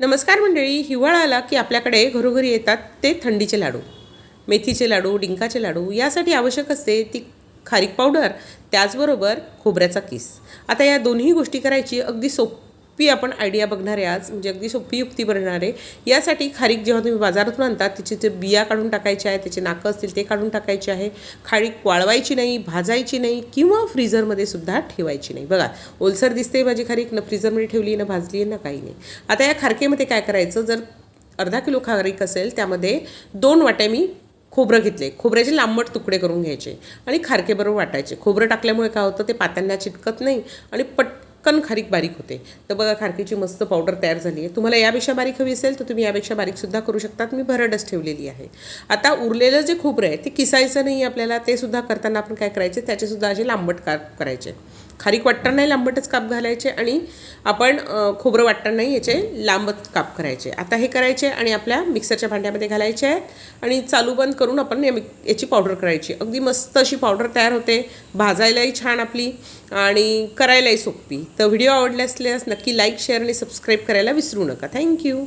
नमस्कार मंडळी हिवाळा आला की आपल्याकडे घरोघरी येतात ते थंडीचे लाडू मेथीचे लाडू डिंकाचे लाडू यासाठी आवश्यक असते ती खारीक पावडर त्याचबरोबर खोबऱ्याचा किस. आता या दोन्ही गोष्टी करायची अगदी सोपी आपण आयडिया बघणार आहे आज म्हणजे अगदी सोपी युक्ती बनणार आहे यासाठी खारीक जेव्हा तुम्ही बाजारातून आणता तिचे जे बिया काढून टाकायचे आहे त्याचे नाकं असतील ते काढून टाकायचे आहे खारीक वाळवायची नाही भाजायची नाही किंवा फ्रीझरमध्ये सुद्धा ठेवायची नाही. बघा ओलसर दिसते माझी खारीक न फ्रीझरमध्ये ठेवली ना भाजली ना काही नाही. आता या खारकेमध्ये काय करायचं जर अर्धा किलो खारीक असेल त्यामध्ये दोन वाट्या मी खोबरं घेतले. खोबऱ्याचे लांबट तुकडे करून घ्यायचे आणि खारकेबरोबर वाटायचे. खोबरं टाकल्यामुळे काय होतं ते पात्यांना चिटकत नाही आणि पट पटकन खारीक बारीक होते. तर बघा खारकीची मस्त पावडर तयार झाली आहे. तुम्हाला यापेक्षा बारीक हवी असेल तर तुम्ही यापेक्षा बारीकसुद्धा करू शकतात मी भरडच ठेवलेली आहे. आता उरलेलं जे खोबरं आहे ते किसायचं नाही आपल्याला. ते सुद्धा करताना आपण काय करायचे? त्याचेसुद्धा असे लांबट का करायचे. खारीक वाटतानाही लांबटच काप घालायचे आणि आपण खोबरं वाटतानाही याचे लांबच काप करायचे. आता हे करायचे आणि आपल्या मिक्सरच्या भांड्यामध्ये घालायचे आहेत आणि चालू बंद करून आपण या याची पावडर करायची. अगदी मस्त अशी पावडर तयार होते. भाजायलाही छान आपली आणि करायलाही सोपी. तर व्हिडिओ आवडले असल्यास नक्की लाईक शेअर आणि सबस्क्राईब करायला विसरू नका. थँक्यू.